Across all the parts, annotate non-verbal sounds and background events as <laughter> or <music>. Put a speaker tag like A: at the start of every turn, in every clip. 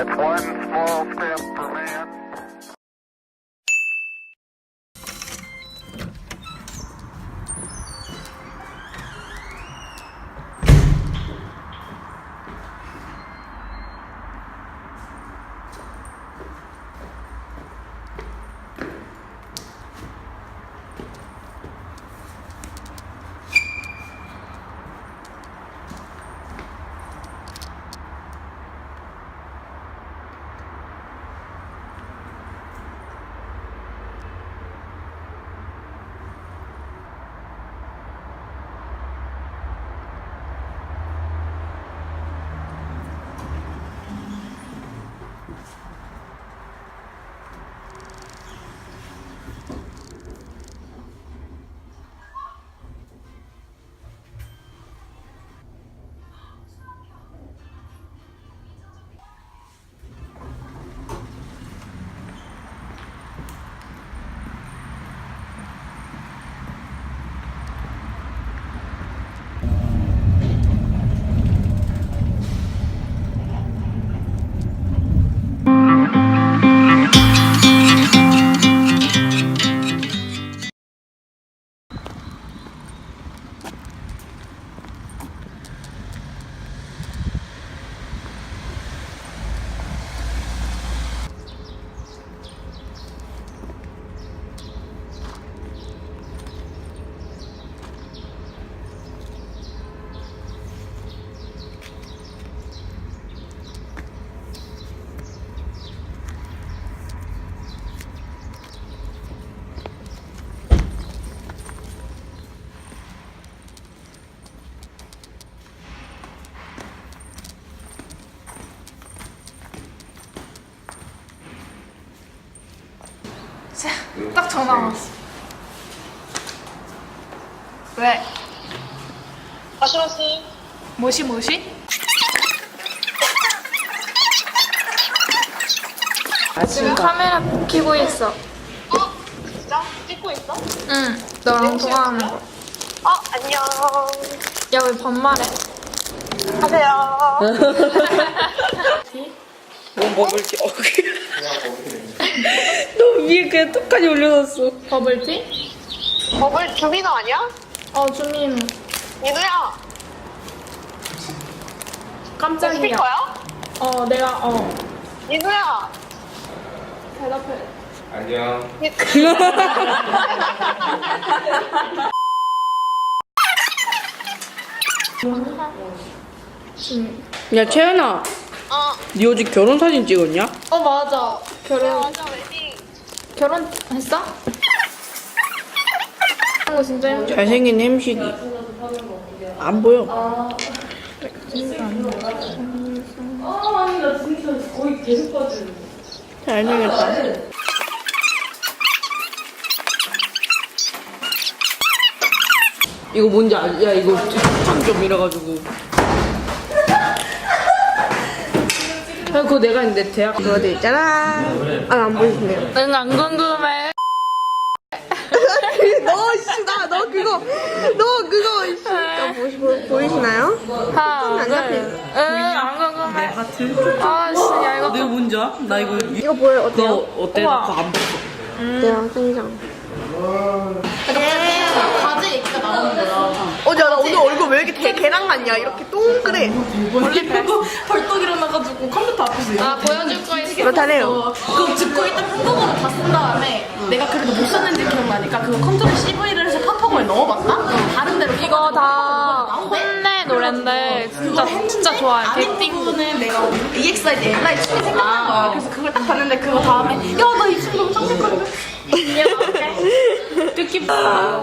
A: That's one small step
B: 딱 전화 왔어. 왜?
C: 마시마시.
B: 뭐시 뭐시? 지금 카메라 켜고 있어.
C: 어? 진짜? 찍고 있어?
B: 응, 너랑 통화하는 거.
C: 어, 안녕.
B: 야, 왜 반말해?
C: 하세요. <laughs> <laughs>
D: 뭐 먹을지 어너 위에 그냥 똑같이 올려놨어
B: 버블티?
C: 버블 주민호 아니야?
B: 어, 주민.
C: 민우야.
B: 깜짝이야.
C: 스피커야?
B: 어, 내가, 어.
C: 민우야.
B: 대답해.
E: 안녕.
D: 야 채연아
C: 어.
D: 니 어제 결혼 사진 찍었냐?
B: 어, 맞아. 결혼,
C: 맞아, 웨딩.
B: 결혼했어? 그런 거 진짜 힘들어.
D: 잘생긴 햄식이 안 보여 잘생겼다 이거 뭔지 알? 야 이거 참좀 이래가지고 야 그거 내가 있는데 대학 그거 돼 있잖아 아 안 보이시네요
B: 응, 안 궁금해. <laughs>
D: 너, 씨, 나, 너 그거, 너 그거, 씨. 나 보시, 보, 보이시나요?
B: 하나,
D: 안
B: 둘.
D: 잡혀.
B: 응, 안 궁금해. 아, 씨, 야, 이거
D: 내가 뭔지 알아? 나 이거,
F: 이거 보여요? 어때요?
D: 어때? 나 그거 안 봤어.
F: 어때요? 생장.
B: 바지 얘기가 나오는 거야.
F: 어제 나 오늘 얼굴 왜 이렇게 개, 개랑 같냐? 이렇게 동그래.
D: 원래 그거 벌떡 일어나가지고 컴퓨터 앞에서
B: 아, 보여줄 거 있어.
F: 그렇다네요.
G: 그거 듣고 일단 한꺼번에 다 쓴 다음에 내가 그래도 못 썼는지 기억나니까 그거 컨트롤 CV를 해서 팝업을 넣어봤다? 다른 데로
B: 이거 다 혼내 노랜데 진짜 진짜 좋아해.
G: 아닌
B: 빅띵.
G: 부분은 내가 EXID 옛날에 춤이 생각난 거야 그래서 그걸 딱 봤는데 그거 다음에 야나 이 춤 너무 짱짱거리는데
B: 뜻깊다.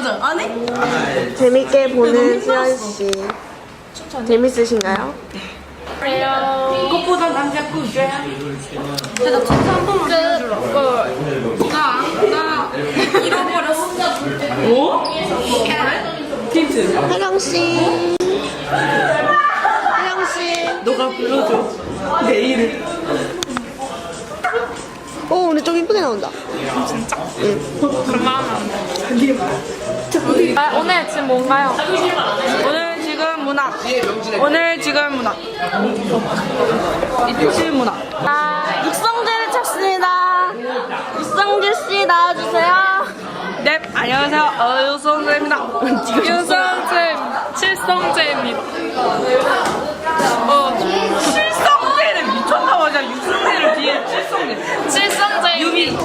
G: 맞아 맞아 아니?
F: 재밌게 보는 수연 씨. 재밌으신가요?
B: 그래요.
G: 그것보다 남자 꾸줘야 근데 나 컨트 한 번만
B: 끝.
G: 나나 잃어버렸어
D: 어? 힌트.
F: 혜경 씨. 혜경 씨.
D: 너가 불러줘. 내일은. 어 오늘 좀 이쁘게 나온다.
B: 그만 아, 오늘 지금 뭔가요?
F: 오늘 지금 문학. 오늘 지금 문학. 입시 문학.
B: 아,
D: 육성재를 찾습니다. 육성재 씨 나와주세요.
F: 네, 안녕하세요. 어, 유성재입니다.
B: 윤성재, 칠성재입니다.
F: 어, 칠성재를 미쳤나봐. 진짜 육성재를 뒤에 칠성재.
B: 칠성재 유미.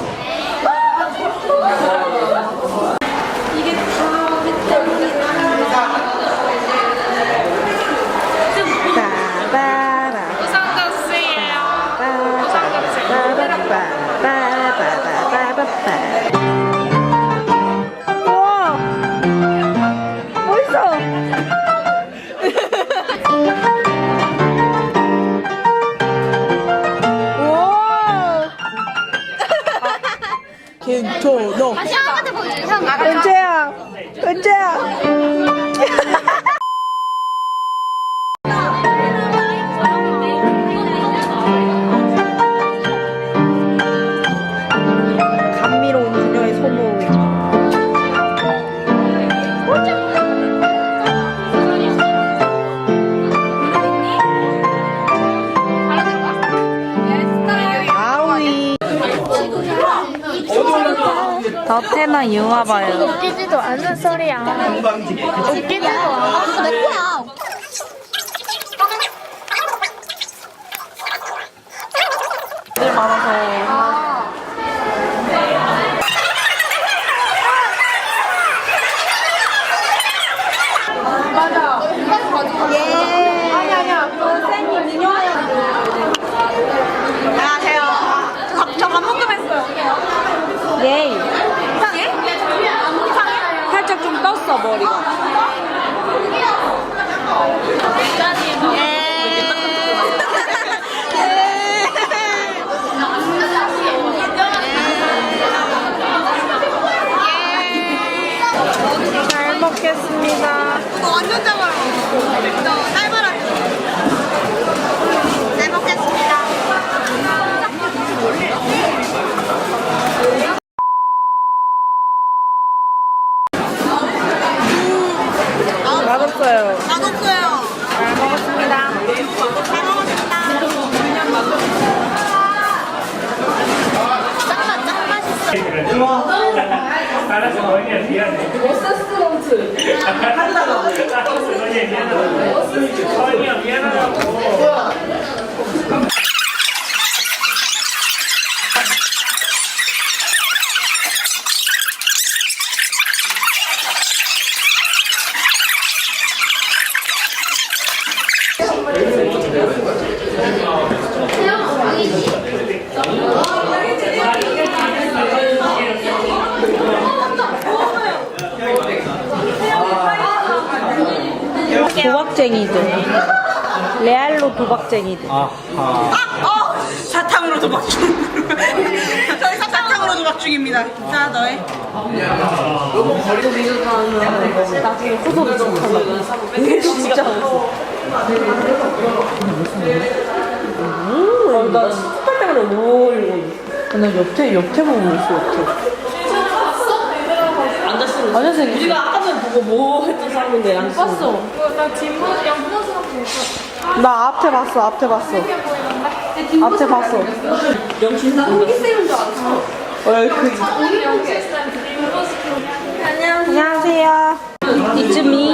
F: 더테나 유화봐요.
B: 웃기지도 않은 소리야. 웃기지도 않아.
C: 내 거야.
F: 들 많아서.
D: 안녕하세요. 저밥 먹금 했어요. 예이. 이상해? 살짝 좀 떴어, 머리가. 잘 먹겠습니다.
F: 완전 작아요. 진짜 쌀바라.
C: 잘 먹겠습니다.
D: 맛없어요.
F: 맛없어요.
D: 잘 먹었습니다.
C: 잘 먹었습니다. 짱맛 짱맛.
E: 알았어, 언니야, 미안해. 어서스런트. 언니야, 미안하다고. 언니야, 미안하다고.
D: 도박쟁이들. 레알로 도박쟁이들.
F: 어! 사탕으로 도박 중. <laughs> 저희 사탕으로 도박 중입니다. 자, 너의.
D: 나중에 호소를 척한다고. 이게 진짜 무서워. 오, 나 스파 때문에 오 이러고. 나 옆에 옆에 보고 있어 옆에. 앉았어. 앉았어. 우리가 아까 전에 보고 뭐 했던 사람인데 안 봤어.
B: 나 뒷모, 옆모습 보고.
D: 나 앞에 봤어. 앞에 봤어. 앞에 봤어. 영신 호기 쌤인 줄 알았어. 얼굴. 안녕하세요. It's me.